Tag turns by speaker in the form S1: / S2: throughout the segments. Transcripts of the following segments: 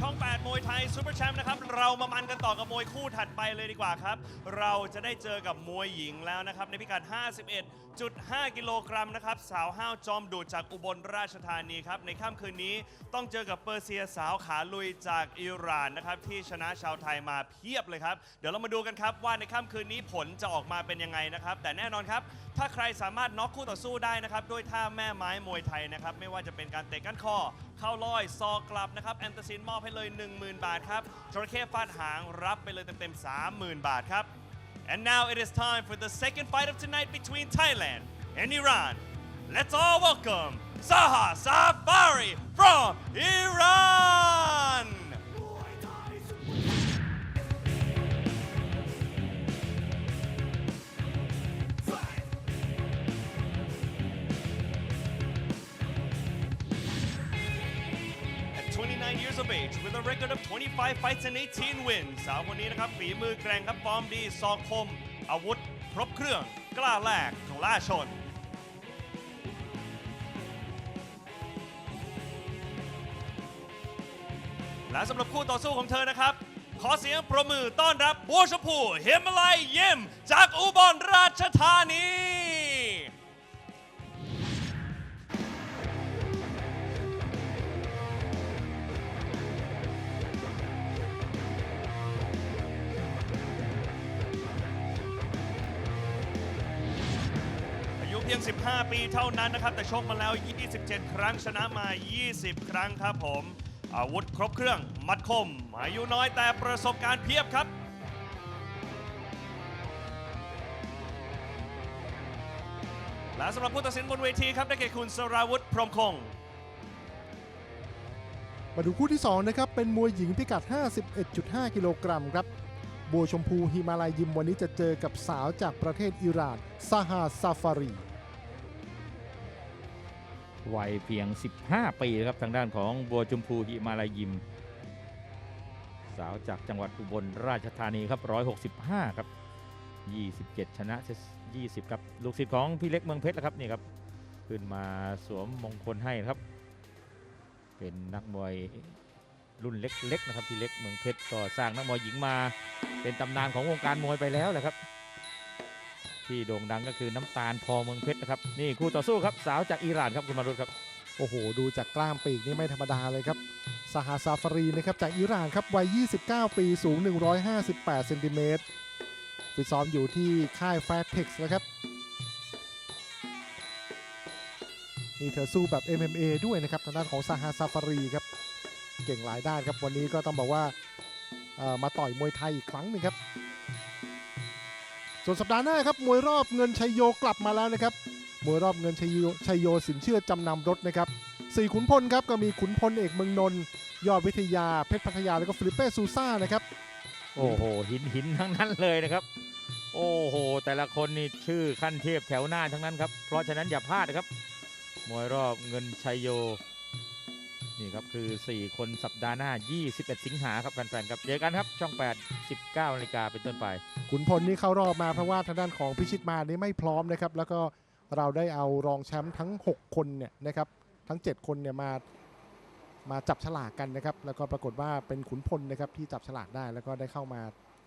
S1: ช่อง 8 มวยไทยซูเปอร์แชมป์นะครับ เรามามันกันต่อกับมวยคู่ถัดไปเลยดีกว่าครับ เราจะได้เจอกับมวยหญิงแล้วนะครับ ในพิกัด 51.5 กิโลกรัมนะครับ สาวห้าวจอมดูดจากอุบลราชธานีครับ ในค่ำคืนนี้ต้องเจอกับเปอร์เซียสาวขาลุยจากอิหร่านนะครับ ที่ชนะชาวไทยมาเพียบเลยครับ เดี๋ยวเรามาดูกันครับว่าในค่ำคืนนี้ผลจะออกมาเป็นยังไงนะครับ แต่แน่นอนครับ ถ้าใครสามารถน็อกคู่ต่อสู้ได้นะครับด้วยท่าแม่ไม้มวยไทยนะครับ ไม่ว่าจะเป็นการเตะก้านคอ เข้าลอยซอกลับนะครับแอนตาซินมอบให้เลย 10,000 บาทครับจระเข้ฟาดหางรับไปเลยเต็มๆ30,000 บาทครับ And now it is time for the second fight of tonight between Thailand and Iran. Let's all welcome Zaha Safari from Iran! Of age with a record of 25 fights and 18 wins สาวคนนี้นะครับฝีมือแกร่งครับฟอร์มดีซอกคม อาวุธ ครบเครื่อง กล้าแลกกล้าชน และสำหรับคู่ต่อสู้ของเธอนะครับ ขอเสียงประมือต้อนรับบัวชมพูเฮมไลยเยี่ยมจากอุบลราชธานี พียง 15 ปีเท่านั้นนะครับ แต่ชกมาแล้ว 27 ครั้งชนะมา 20 ครั้งครับผม อาวุธครบเครื่อง มัดคม อายุน้อยแต่ประสบการณ์เพียบครับและสำหรับผู้ตัดสินบนเวทีครับ ได้แก่คุณสราวุธพรมคง
S2: มาดูคู่ที่ 2 นะครับ เป็นมวยหญิงพิกัด 51.5 กิโลกรัมครับ บัวชมพูฮิมาลายยิมวันนี้จะเจอกับสาวจากประเทศอิหร่านซาฮาซาฟารี
S3: วัยเพียง 15 ปีครับทางด้านของบัวชมพูหิมาลายิม สาวจากจังหวัดอุบลราชธานีครับ 165 ครับ 27 ชนะ 20 ครับ ลูกศิษย์ของพี่เล็กเมืองเพชรแล้วครับนี่ครับ ขึ้นมาสวมมงคลให้นะครับ เป็นนักมวยรุ่นเล็กๆนะครับพี่เล็กเมืองเพชรก็สร้างนักมวยหญิงมา เป็นตำนานของวงการมวยไปแล้วแหละครับ ที่โด่งดังก็คือน้ำตาลพอเมืองเพชรนะครับนี่คู่ต่อสู้ครับสาวจากอิหร่านครับคุณมารุตครับ
S2: โอ้โห ดูจากกล้ามปีกนี่ไม่ธรรมดาเลยครับซาฮาซาฟารีนะครับจากอิหร่านครับวัย 29 ปีสูง 158เซนติเมตรฝึกซ้อมอยู่ที่ค่ายแฟร์เท็กซ์นะครับนี่เธอสู้แบบ MMA ด้วยนะครับทางด้านของซาฮาซาฟารีครับเก่งหลายด้านครับวันนี้ก็ต้องบอกว่ามาต่อยมวยไทยอีกครั้งหนึ่งครับ ส่วนสัปดาห์หน้าครับมวยรอบเงินชัยโยกลับมาแล้วนะครับมวยรอบเงินชัยโยชัยโยสินเชื่อจำนำรถนะครับสี่ขุนพลครับก็มีขุนพลเอกเมืองนนท์ยอดวิทยาเพชรพัทยาแล้วก็ฟิลิปเป้ซูซ่านะครับ
S3: โอ้โหหินหินทั้งนั้นเลยนะครับ โอ้โห แต่ละคนนี่ชื่อขั้นเทพแถวหน้าทั้งนั้นครับ เพราะฉะนั้นอย่าพลาดนะครับมวยรอบเงินชัยโย นี่ครับคือ 4 คนสัปดาห์หน้า 21 สิงหาครับแฟนๆครับเจอกันครับช่อง 8 19นาฬิกาเป็นต้นไป
S2: ขุนพลนี่เข้ารอบมาเพราะว่าทางด้านของพิชิตมานี่ไม่พร้อมนะครับ แล้วก็เราได้เอารองแชมป์ทั้ง 6 คนเนี่ยนะครับทั้ง 7 คนเนี่ยมามาจับฉลากกันนะครับ แล้วก็ปรากฏว่าเป็นขุนพลนะครับที่จับฉลากได้แล้วก็ได้เข้ามา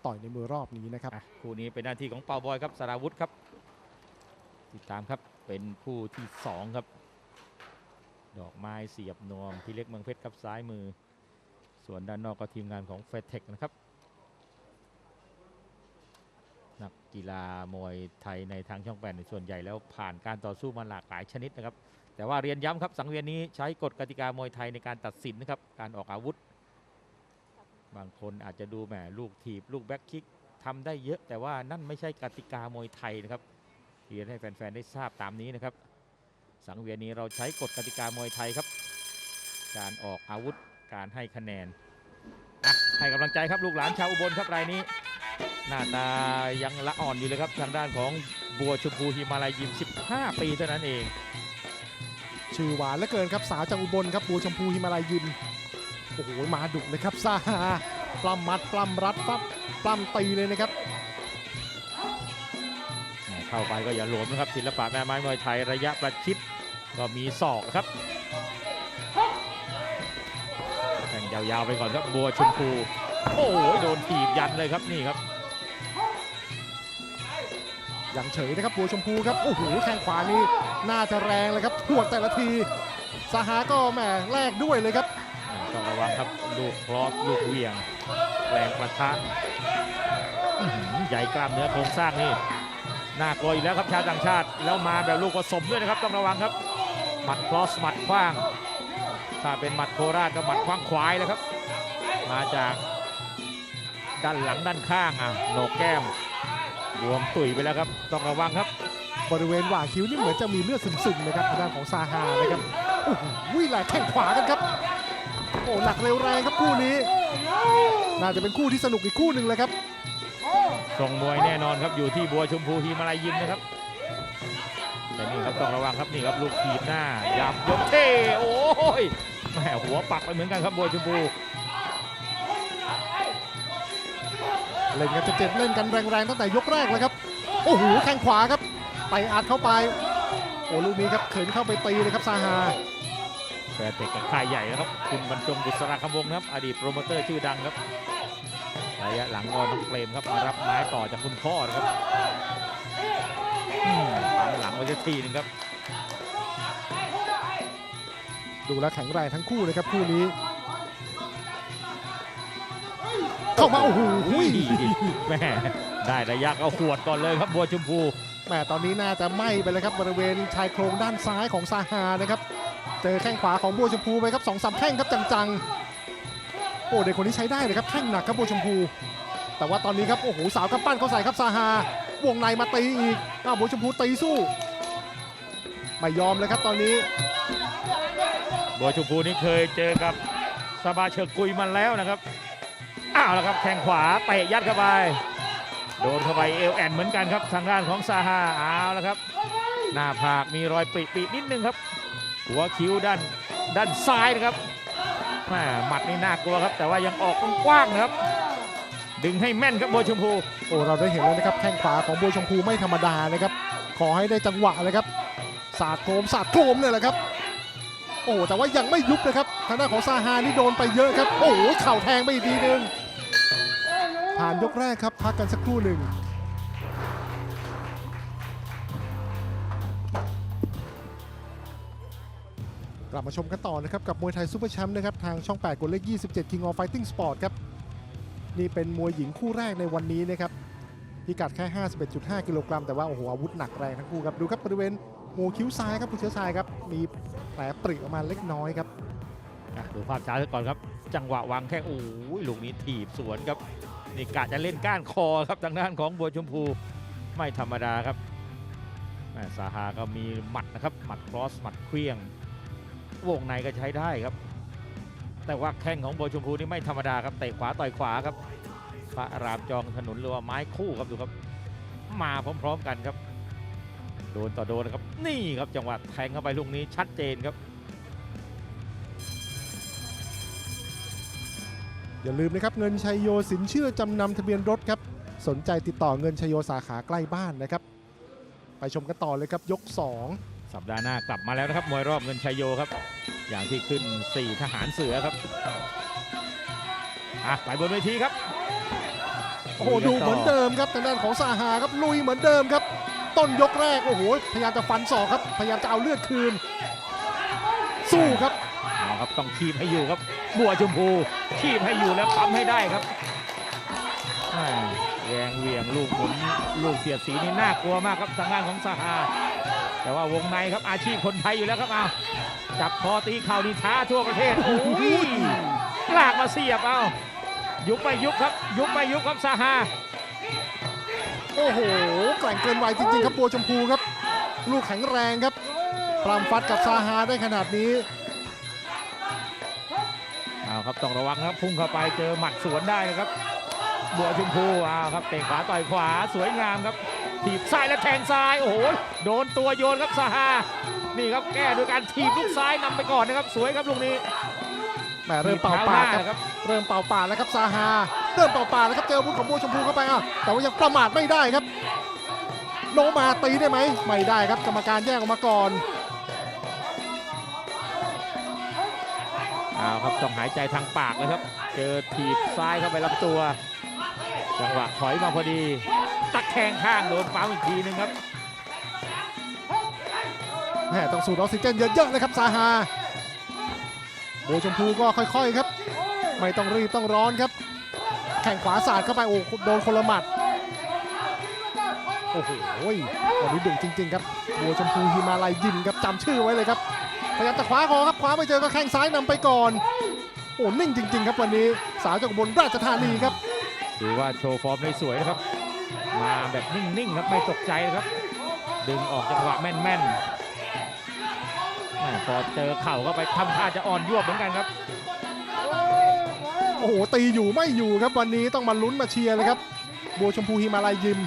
S2: ต่อยในมือรอบนี้นะครับ
S3: อะคู่นี้เป็นหน้าที่ของเปาบอยครับสราวุธครับ ติดตามครับเป็นผู้ที่ 2 ครับ ดอกไม้เสียบนวมพี่เล็กเมืองเพชรครับซ้ายมือ ส่วนด้านนอกก็ทีมงานของเฟเทคนะครับ นักกีฬามวยไทยในทางช่องแปดในส่วนใหญ่แล้วผ่านการต่อสู้มาหลากหลายชนิดนะครับ แต่ว่าเรียนย้ำครับสังเวียนนี้ใช้กฎกติกามวยไทยในการตัดสินนะครับการออกอาวุธ บางคนอาจจะดูแหมลูกถีบลูกแบ็คคิกทำได้เยอะ แต่ว่านั่นไม่ใช่กติกามวยไทยนะครับเรียนให้แฟนๆได้ทราบตามนี้นะครับ สังเวียนนี้เราใช้กฎกติกามวยไทยครับ การออกอาวุธการให้คะแนนอะให้กำลังใจครับลูกหลานชาวอุบลครับรายนี้ หน้าตายังละอ่อนอยู่เลยครับทางด้านของบัวชมพูฮิมาลายยิม 15 ปีเท่านั้นเอง
S2: ชื่อหวานเหลือเกินครับสาวจากอุบลครับบัวชมพูฮิมาลายยิมโอ้โหมาดุเลยครับซาปล้ำมัดปล้ำรัดปั๊บปล้ำตีเลยนะครับ
S3: เข้าไปก็อย่าหลวมนะครับศิลปะแม่ไม้มวยไทยระยะประชิดก็มีศอกครับแข่งยาวๆไปก่อนครับบัวชมพูโอ้โหโดนถีบยันเลยครับนี่ครับ
S2: อย่างเฉยนะครับบัวชมพูครับโอ้โหแข้งขวานี่น่าจะแรงเลยครับพวกแต่ละทีสหาก็แหมแลกด้วยเลยครับ
S3: อ่าต้องระวังครับลูกคลอสลูกเหวี่ยง แรงประทะอื้อหือใหญ่กล้ามเนื้อโครงสร้างนี่ น่ากลัวอยู่แล้วครับชาวต่างชาติ แล้วมาแบบลูกผสมด้วยนะครับต้องระวังครับ หมัดคลอสหมัดขว้าง ถ้าเป็นหมัดโคราชก็หมัดขว้างควายแล้วครับ มาจากด้านหลังด้านข้างอะโหนกแก้มบวมตุ๋ยไปแล้วครับ ต้องระวังครับ
S2: บริเวณหว่างคิ้วนี่เหมือนจะมีเลือดซึมๆนะครับทางด้านของซาฮานะครับโอ้โหแหลแข้งขวากันครับ โอ้หนักเร็วแรงครับคู่นี้ น่าจะเป็นคู่ที่สนุกอีกคู่หนึ่งเลยครับ
S3: ทรงมวยแน่นอนครับอยู่ที่บัวชมพูฮิมาลายิมนะครับแต่นี่ครับต้องระวังครับนี่ครับลูกถีบหน้ายับยกเท่โอ้ยแหมหัวปักไปเหมือนกันครับบัวชมพู
S2: เล่นกันเจ็บๆเล่นกันแรงๆตั้งแต่ยกแรกเลยครับโอ้โหแข้งขวาครับไปอัดเข้าไปโอ้ลูกนี้ครับเขินเข้าไปตีเลยครับซาฮา
S3: แฟร์เตกกับค่ายใหญ่นะครับ คุณบรรจงบุษราคำวงศ์นะครับ อดีตโปรโมเตอร์ชื่อดังครับ ระยะหลังก็น้องเปรมครับมารับไม้ต่อจากคุณพ่อนะครับอืมปังหลังไปสักทีหนึงครับ
S2: ดูแลวแข็งแรงทั้งคู่เลยครับคู่นี้ เข้ามาโอ้โห
S3: อุ้ยแม่ได้ระยะก็หวดก่อนเลยครับบัวชมพู
S2: แหมตอนนี้น่าจะไหม้ไปเลยครับบริเวณชายโครงด้านซ้ายของซาฮานะครับ เจอแข้งขวาของบัวชมพูไปครับสองสามแข้งครับจังๆโอ้เด็กคนนี้ใช้ได้เลยครับแข้งหนักครับบัวชมพู แต่ว่าตอนนี้ครับโอ้โหสาวกำปั้นเขาใส่ครับซาฮาวงในมาตีอีกอ้าวบัวชมพูตีสู้ไม่ยอมเลยครับตอนนี้
S3: บัวชมพูนี่เคยเจอกับสบาเชิกกุยมันแล้วนะครับอ้าวแล้วครับแข้งขวาเตะยัดเข้าไปโดนเข้าไปเอวแอนเหมือนกันครับทางด้านของซาฮาอ้าวแล้วครับ หน้าผากมีรอยปริปินิดนึงครับ หัวคิ้วด้านด้านซ้ายนะครับ แม่หมัดนี่น่ากลัวครับ แต่ว่ายังออกกว้างๆนะครับ ดึงให้แม่นครับบัวชมพู
S2: โอ้เราได้เห็นแล้วนะครับแข้งขวาของบัวชมพูไม่ธรรมดานะครับ ขอให้ได้จังหวะเลยครับสาดโครมสาดโครมเนี่ยแหละครับ โอ้แต่ว่ายังไม่ยุบนะครับทางด้านของซาฮานี่โดนไปเยอะครับ โอ้เข่าแทงไปอีกทีหนึงผ่านยกแรกครับพักกันสักครู่หนึ่ง กลับมาชมกันต่อนะครับกับมวยไทยซูเปอร์แชมป์นะครับทางช่อง 8กดเลข 27 King of Fighting Sport ครับนี่เป็นมวยหญิงคู่แรกในวันนี้นะครับพิกัดแค่ 51.5 กิโลกรัมแต่ว่าโอ้โหอาวุธหนักแรงทั้งคู่ครับดูครับบริเวณหัวคิ้วซ้ายครับคุณเชื้อชายครับมีแผลปริออกมาเล็กน้อยครับ
S3: อะดูภาพช้าก่อนครับ จังหวะวางแข้งโอ้ยลูกนี้ถีบสวนครับนี่กะจะเล่นก้านคอครับทางด้านของบัวชมพูไม่ธรรมดาครับสาหาก็มีหมัดนะครับหมัดครอสหมัดเคลี้ยง วงในก็ใช้ได้ครับ แต่ว่าแข้งของโบชมพูนี่ไม่ธรรมดาครับเตะขวาต่อยขวาครับพระรามจองถนนหรือว่าไม้คู่ครับดูครับ มาพร้อมๆกันครับ โดนต่อโดนนะครับนี่ครับจังหวะแทงเข้าไปลูกนี้ชัดเจนครับ
S2: อย่าลืมนะครับเงินชัยโยสินเชื่อจำนำทะเบียนรถครับ สนใจติดต่อเงินชัยโยสาขาใกล้บ้านนะครับ ไปชมกันต่อเลยครับยก 2
S3: สัปดาห์หน้ากลับมาแล้วนะครับมวยรอบเงินชัยโยครับ อย่างที่ขึ้น 4 ทหารเสือครับอะไปบนเวทีครับ
S2: โอ้โหดูเหมือนเดิมครับทางด้านของซาฮาครับลุยเหมือนเดิมครับ ต้นยกแรกโอ้โหพยายามจะฟันศอกครับพยายามจะเอาเลือดคืน สู้ครับ
S3: เอาครับต้องคีบให้อยู่ครับ บัวชมพูคีบให้อยู่แล้วทำให้ได้ครับอ่าแรงเหวียงลูกหมุนลูกเสียดสีนี่น่ากลัวมากครับทางด้านของสหา แต่ว่าวงในครับอาชีพคนไทยอยู่แล้วครับเอาจับคอตีเข่านี่ท้าทั่วประเทศโอ้ยลากมาเสียบเอายุบไปยุบครับ ยุบไปยุบครับสหา
S2: โอ้โหแกร่งเกินวัยจริงๆครับบัวชมพูครับ ลูกแข็งแรงครับปรามฟัดกับซาฮาได้ขนาดนี้
S3: เอาครับต้องระวังครับพุ่งเข้าไปเจอหมัดสวนได้นะครับบัวชมพูอ้าวครับเตะขวาต่อยขวาสวยงามครับ ถีบซ้ายและแทงซ้ายโอ้โหโดนตัวโยนครับสหานี่ครับแก้โดยการถีบลูกซ้ายนำไปก่อนนะครับ สวยครับลูกนี้
S2: แหมเริ่มเป่าปากครับ
S3: ครับ
S2: เริ่มเป่าปากแล้วครับซาฮาเริ่มเป่าปากแล้วครับเจออาวุธของบัวชมพูเข้าไปอะแต่ว่ายังประมาทไม่ได้ครับ โนมาตีได้ไหมไม่ได้ครับกรรมการแยกออกมาก่อน
S3: เอาครับต้องหายใจทางปากเลยครับ เจอถีบซ้ายเข้าไปลำตัว จังหวะถอยมาพอดี ตะ แคงข้างโดนปั๊มอีกทีหนึงครับ
S2: แหมต้องสูดออกซิเจนเยอะๆเลยครับซาฮาโบวชมพูก็ค่อยๆครับ ไม่ต้องรีบต้องร้อนครับ แข่งขวาสาดเข้าไปโอ้โดนคนละหมัดโอ้โหวันนี้ดุจริงๆครับบัวชมพูฮิมาลัยยิมครับจำชื่อไว้เลยครับพยายามจะคว้าคอครับคว้าไม่เจอก็แข้งซ้ายนำไปก่อนโอ้นิ่งจริง ๆ ครับวันนี้สาวจากอุบลราชธานีครับ
S3: ถือว่าโชว์ฟอร์มได้สวยนะครับ มาแบบนิ่งๆครับไม่ตกใจนะครับ ดึงออกจังหวะแม่นๆแม่พอเจอเข่าเข้าไปทำท่าจะอ่อนยวบเหมือนกันครับ
S2: โอ้โหตีอยู่ไม่อยู่ครับวันนี้ต้องมาลุ้นมาเชียร์เลยครับ บัวชมพูฮิมาลัยยิม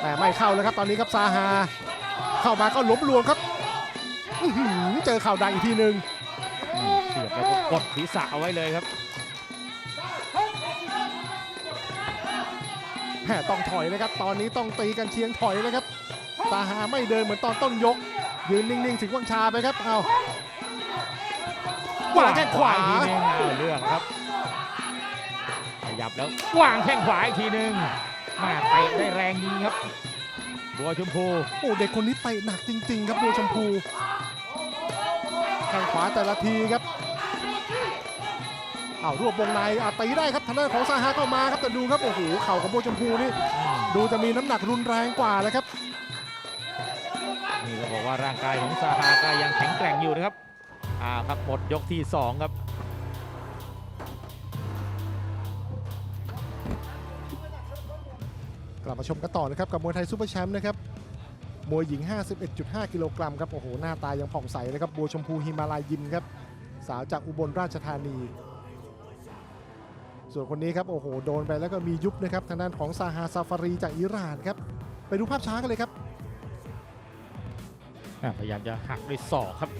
S2: แต่ไม่เข้าเลยครับตอนนี้ครับซาฮา เข้ามาก็หล้มรวมครับอื้อหือเจอเข่าดังอีกทีหนึ่ง
S3: อืมเสียบแล้วก็กดศีรษะเอาไว้เลยครับ
S2: ต้องถอยเลยครับ ตอนนี้ต้องตีกันเชียงถอยเลยครับซาฮาไม่เดินเหมือนตอนต้นยก ยืนนิ่งๆถึงวังชาไปครับ เอาวางแข้งขวา
S3: อีกทีหนึงเอาเรื่องครับ ขยับแล้ววางแข้งขวาอีกทีหนึ่งมาเตะได้แรงจริงครับ บัวชมพู
S2: โอ้เด็กคนนี้เตะหนักจริง ๆ ครับบัวชมพูแข้งขวาแต่ละทีครับ เอารวบวงในอะตีได้ครับทางด้านของซาฮาก็มาครับแต่ดูครับโอ้โหเข่าของบัวชมพูนี่
S3: อืม
S2: ดูจะมีน้ำหนักรุนแรงกว่าแล้วครับ
S3: นี่ก็บอกว่าร่างกายของซาฮาก็ยังแข็งแกร่งอยู่นะครับอ่าครับหมดยกที่2ครับ
S2: กลับมาชมกันต่อนะครับกับมวยไทยซูเปอร์แชมป์นะครับมวยหญิง 51.5 กิโลกรัมครับโอ้โหหน้าตายังผ่องใสเลยครับบัวชมพูฮิมาลายยิมครับสาวจากอุบลราชธานี ส่วนคนนี้ครับโอ้โหโดนไปแล้วก็มียุบนะครับทางด้านของซาฮาซาฟารีจากอิหร่านครับไปดูภาพช้ากันเลยครับ
S3: อะพยายามจะหักด้วยศอกครับ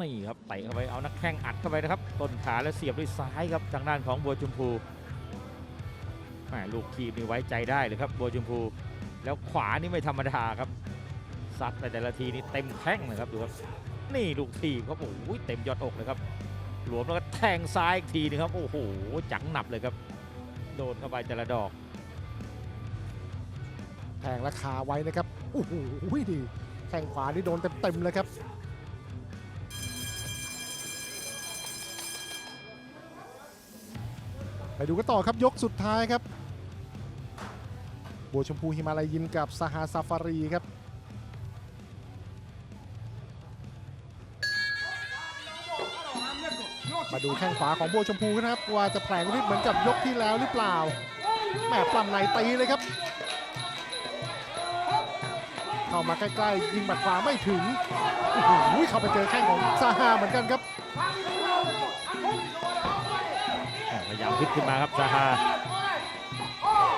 S3: นี่ครับเตะเข้าไปเอานักแข้งอัดเข้าไปนะครับต้นขาแล้วเสียบด้วยซ้ายครับทางด้านของบัวชมพูแหมลูกทีมนี่ไว้ใจได้เลยครับบัวชมพู แล้วขวานี่ไม่ธรรมดาครับซัดไปแต่ละทีนี่เต็มแข้งเลยครับดูครับนี่ลูกทีมครับโอ้โหเต็มยอดอกเลยครับ หลวมแล้วก็แทงซ้ายอีกทีนึงครับ โอ้โห จังหนับเลยครับ โดนเข้าไปแต่ละดอก
S2: แทงราคาไว้นะครับโอ้โหดีแข้งขวานี่โดนเต็มๆเลยครับ ไปดูกันต่อครับยกสุดท้ายครับ บัวชมพูฮิมาลายิมกับซาฮาซาฟารีครับ ดูแข้งขวาของบัวชมพูนะครับ ว่าจะแผลงฤทธิ์เหมือนกับยกที่แล้วหรือเปล่าแหมปล้ำในตีเลยครับ เข้ามาใกล้ๆยิงบัดขวาไม่ถึงโอ้โหเข้าไปเจอแข้งของซาฮาเหมือนกันครับ
S3: พยายามพลิกขึ้นมาครับซาฮา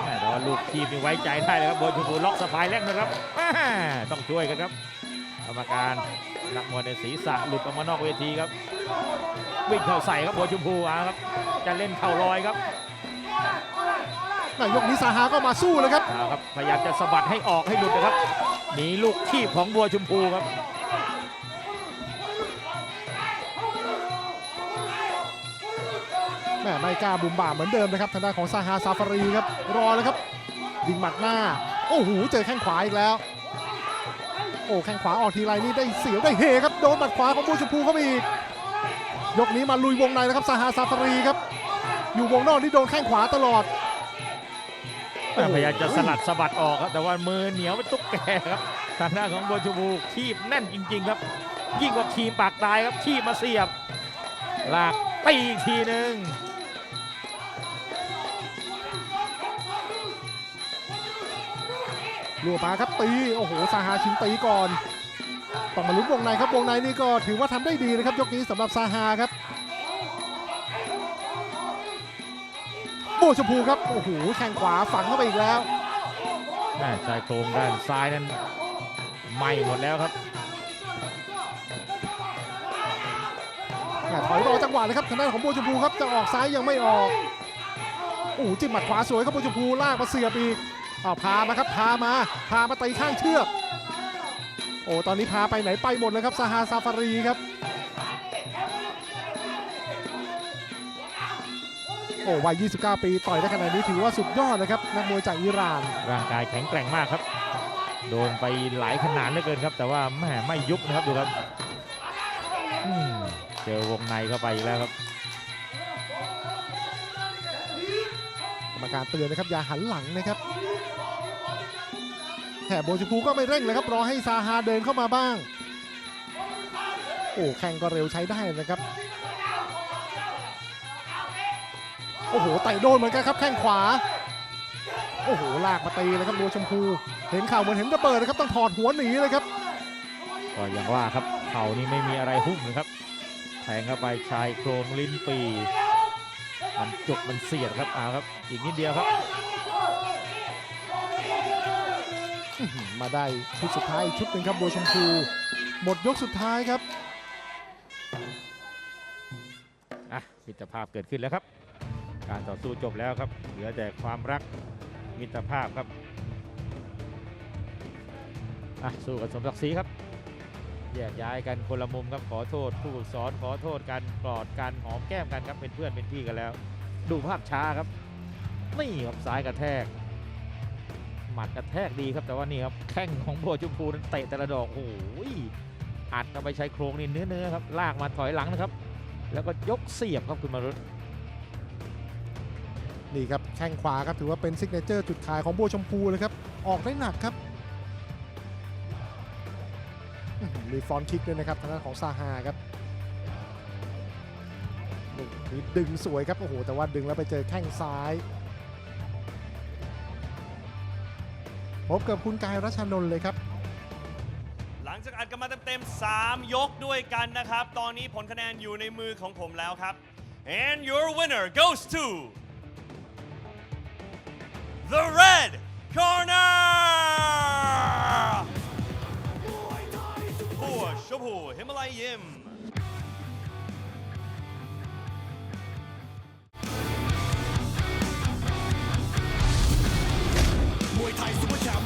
S3: แต่ว่าลูกทีมนี่ไว้ใจได้เลยครับโบนชมพูล็อกสะพายแรกนะครับต้องช่วยกันครับกรรมการนักมวยในศีรษะหลุดออกมานอกเวทีครับ วิ่งเข้าใส่ครับโบนชมพูอะครับ จะเล่นเข่าลอยครับ
S2: แม่ยกนี้ซาฮาก็มาสู้เลยครับ
S3: เอาครับ พยายามจะสะบัดให้ออกให้หลุดนะครับหนีลูกทีบของบัวชมพูครับ
S2: แม่ไม่กล้าบุมบ่ามเหมือนเดิมนะครับทางด้านของซาฮาซาฟารีครับรอเลยครับยิงหมัดหน้า โอ้โหเจอแข้งขวาอีกแล้ว โอ้แข้งขวาออกทีไรนี่ได้เสียวได้เฮครับโดนหมัดขวาของบัวชมพูเข้าไปอีก ยกนี้มาลุยวงในนะครับซาฮาซาฟารีครับ อยู่วงนอกนี่โดนแข้งขวาตลอด
S3: พยายามจะสลัดสะบัดออกครับ แต่ว่ามือเหนียวเป็นตุ๊กแกครับทางหน้านของบัวชมพูคีบแน่นจริง ๆ ครับ ยิ่งกว่าคีบปากตายครับคีบมาเสียบลากตีอีกทีหนึ่ง
S2: ลัวมาครับตี โอ้โห ซาฮาชิงตีก่อน ต้องมาลุ้นวงในครับวงในนี่ก็ถือว่าทำได้ดีนะครับยกนี้สำหรับซาฮาครับโบชมพูครับโอ้โหแข้งขวาฝังเข้าไปอีกแล้ว
S3: แม่ชายโครงด้านซ้ายนั้นไหม่หมดแล้วครับ
S2: แหม่ถอยรอจังหวะเลยครับทางด้านของโบวชมพูครับจะออกซ้ายยังไม่ออกโอ้โหจิ้มหมัดขวาสวยครับโบวชมพูลากมาเสียบอีกอ้าวพามาครับพามาพามาตีข้างเชือก โอ้ตอนนี้พาไปไหนไปหมดเลยครับซาฮาซาฟารีครับโอ้วัย 29 ปี ต่อยได้ขนาดนี้ถือว่าสุดยอดนะครับนักมวยจากอิหร่าน
S3: ร่างกายแข็งแกร่งมากครับ โดนไปหลายขนาดเหลือเกินครับ แต่ว่าแม่ไม่ยุบนะครับดูครับอืมเจอวงในเข้าไปอีกแล้วครับ
S2: กรรมการเตือนนะครับอย่าหันหลังนะครับ แถบโบชมพูก็ไม่เร่งเลยครับรอให้ซาฮาเดินเข้ามาบ้าง โอ้แข่งก็เร็วใช้ได้นะครับ โอ้โหไต่โดนเหมือนกันครับแข้งขวา โอ้โหลากมาตีเลยครับโบชมพู เห็นข่าวเหมือนเห็นระเบิดนะครับต้องถอดหัวหนีเลยครับ
S3: ก็อย่างว่าครับเข่านี่ไม่มีอะไรหุ้มนะครับแทงเข้าไปชายโครงลิ้นปี มันจุกมันเสียดครับเอาครับ อีกนิดเดียวครับ
S2: มาได้ชุดสุดท้ายชุดหนึ่งครับบัวชมพูหมดยกสุดท้ายครับ
S3: อะมิตรภาพเกิดขึ้นแล้วครับ การต่อสู้จบแล้วครับ เหลือแต่ความรักมิตรภาพครับอะสู้กันสมศักดิ์ศรีครับแยกย้ายกันคนละมุมครับขอโทษผู้สอนขอโทษกันกอดกันหอมแก้มกันครับเป็นเพื่อนเป็นพี่กันแล้ว ดูภาพช้าครับนี่ครับซ้ายกระแทก หมัดกระแทกดีครับแต่ว่านี่ครับแข้งของโบวชมพูนั้นเตะแต่ละดอกโอ้โหอัดเข้าไปใช้โครงนี่เนื้อๆครับลากมาถอยหลังนะครับ แล้วก็ยกเสียบครับคุณมารุต
S2: นี่ครับแข้งขวาครับถือว่าเป็นซิกเนเจอร์จุดขายของโบชมพูเลยครับออกได้หนักครับมีฟรอนคิกด้วยนะครับทางด้านของซาฮาครับนี้ดึงสวยครับโอ้โหแต่ว่าดึงแล้วไปเจอแข้งซ้าย พบกับคุณกายรัชนนท์เลยครับ
S1: หลังจากอัดกันมาเต็มๆ 3 ยกด้วยกันนะครับ ตอนนี้ผลคะแนนอยู่ในมือของผมแล้วครับ and your winner goes to the red corner บัวชมพูฮิมาลัยยิม วยไทยซุปเปอร์แชมป